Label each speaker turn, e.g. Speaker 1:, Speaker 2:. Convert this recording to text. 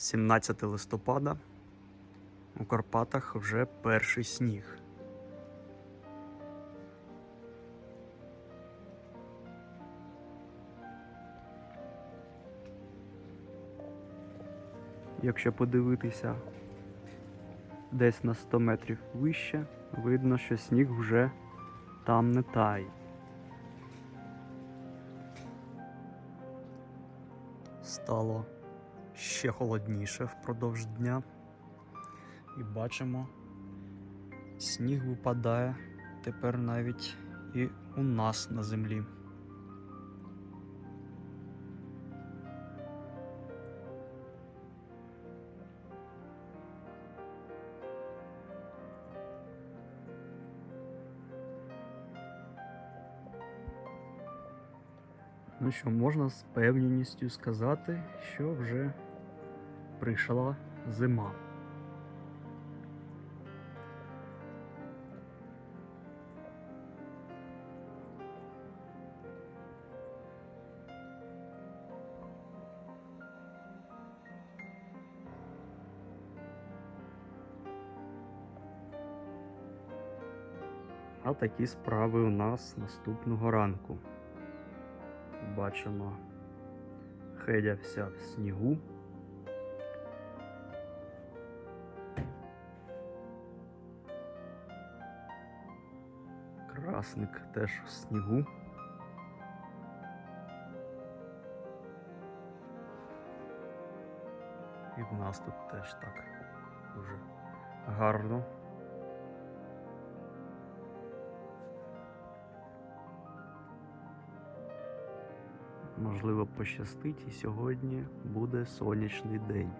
Speaker 1: 17 листопада. У Карпатах вже перший сніг. Якщо подивитися десь на 100 метрів вище, видно, що сніг вже там не тає. Стало ще холодніше впродовж дня. І бачимо, сніг випадає тепер навіть і у нас на землі. Ну що, можна з певністю сказати, що вже прийшла зима. А такі справи у нас наступного ранку. Бачимо, Хедя вся в снігу. Красник теж в снігу. І в нас тут теж так дуже гарно. Можливо, пощастить і сьогодні буде сонячний день.